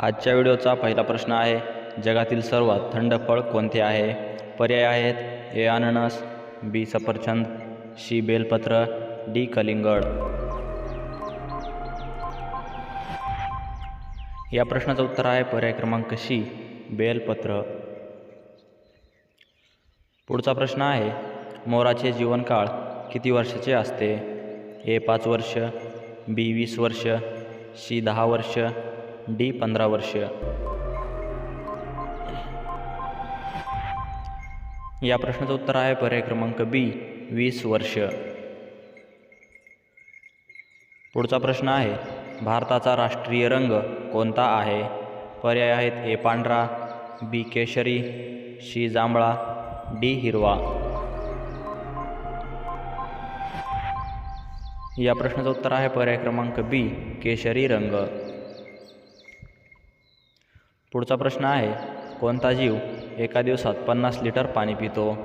आजच्या व्हिडिओचा पहिला प्रश्न आहे जगातील सर्वात थंड फळ कोणते आहे? पर्याय आहेत ए अननस बी सफरचंद सी बेलपत्र डी कलिंगड. या प्रश्नाचं उत्तर आहे पर्याय क्रमांक सी बेलपत्र. पुढचा प्रश्न आहे मोराचे जीवनकाळ किती वर्षाचे असते? ए पाच वर्ष बी वीस वर्ष सी दहा वर्ष डी पंधरा वर्ष. या प्रश्नाचं उत्तर आहे पर्याय क्रमांक बी वीस वर्ष. पुढचा प्रश्न आहे भारताचा राष्ट्रीय रंग कोणता आहे? पर्याय आहेत ए पांढरा बी केशरी सी जांभळा डी हिरवा. या प्रश्नाचं उत्तर आहे पर्याय क्रमांक बी केशरी रंग. पुढचा प्रश्न आहे कोणता जीव एका दिवसात पन्नास लिटर पाणी पितो?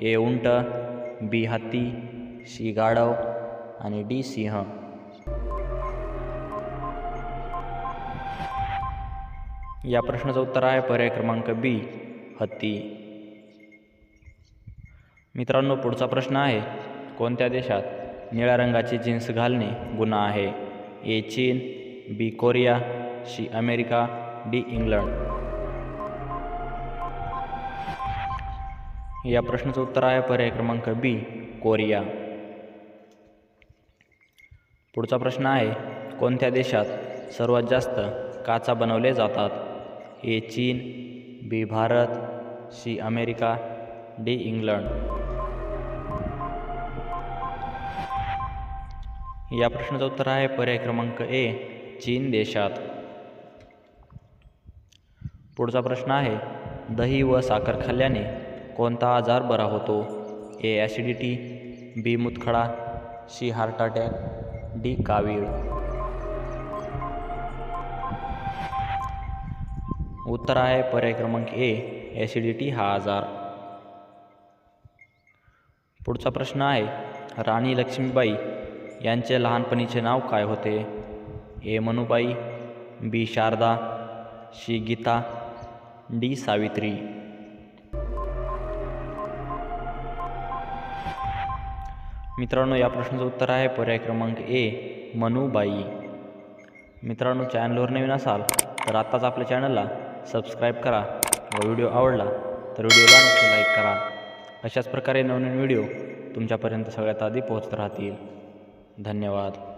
ए उंट बी हत्ती सी गाढव आणि डी सिंह. या प्रश्नाचं उत्तर आहे पर्याय क्रमांक बी हत्ती. मित्रांनो पुढचा प्रश्न आहे कोणत्या देशात निळ्या रंगाची जीन्स घालणे गुन्हा आहे? ए चीन B Korea C America D England. या प्रश्नाचं उत्तर आहे पर्याय क्रमांक बी कोरिया. पुढचा प्रश्न आहे कोणत्या देशात सर्वात जास्त काचा बनवले जातात? ए चीन B Bharat C America D England. या प्रश्नाचं उत्तर आहे पर्याय क्रमांक ए चीन देशात. पुढचा प्रश्न आहे. दही व साखर खाल्ल्याने कोणता आजार बरा होतो? ए. Acidity B. मुतखडा C. Heart attack D. कावीळ. उत्तर आहे पर्याय क्रमांक ए ॲसिडिटी हा आजार. पुढचा प्रश्न आहे राणी लक्ष्मीबाई यांचे लहानपणीचे नाव काय होते? A. Manubai B. Sharada C Geeta D Savitri. मित्रांनो या प्रश्नाचं उत्तर आहे पर्याय क्रमांक ए मनुबाई. मित्रांनो चॅनलवर नवीन असाल तर आत्ताच आपल्या चॅनलला सबस्क्राईब करा व व्हिडिओ आवडला तर व्हिडिओला नक्की लाईक करा. अशाच प्रकारे नवनवीन व्हिडिओ तुमच्यापर्यंत सगळ्यात आधी पोहोचत राहतील. धन्यवाद.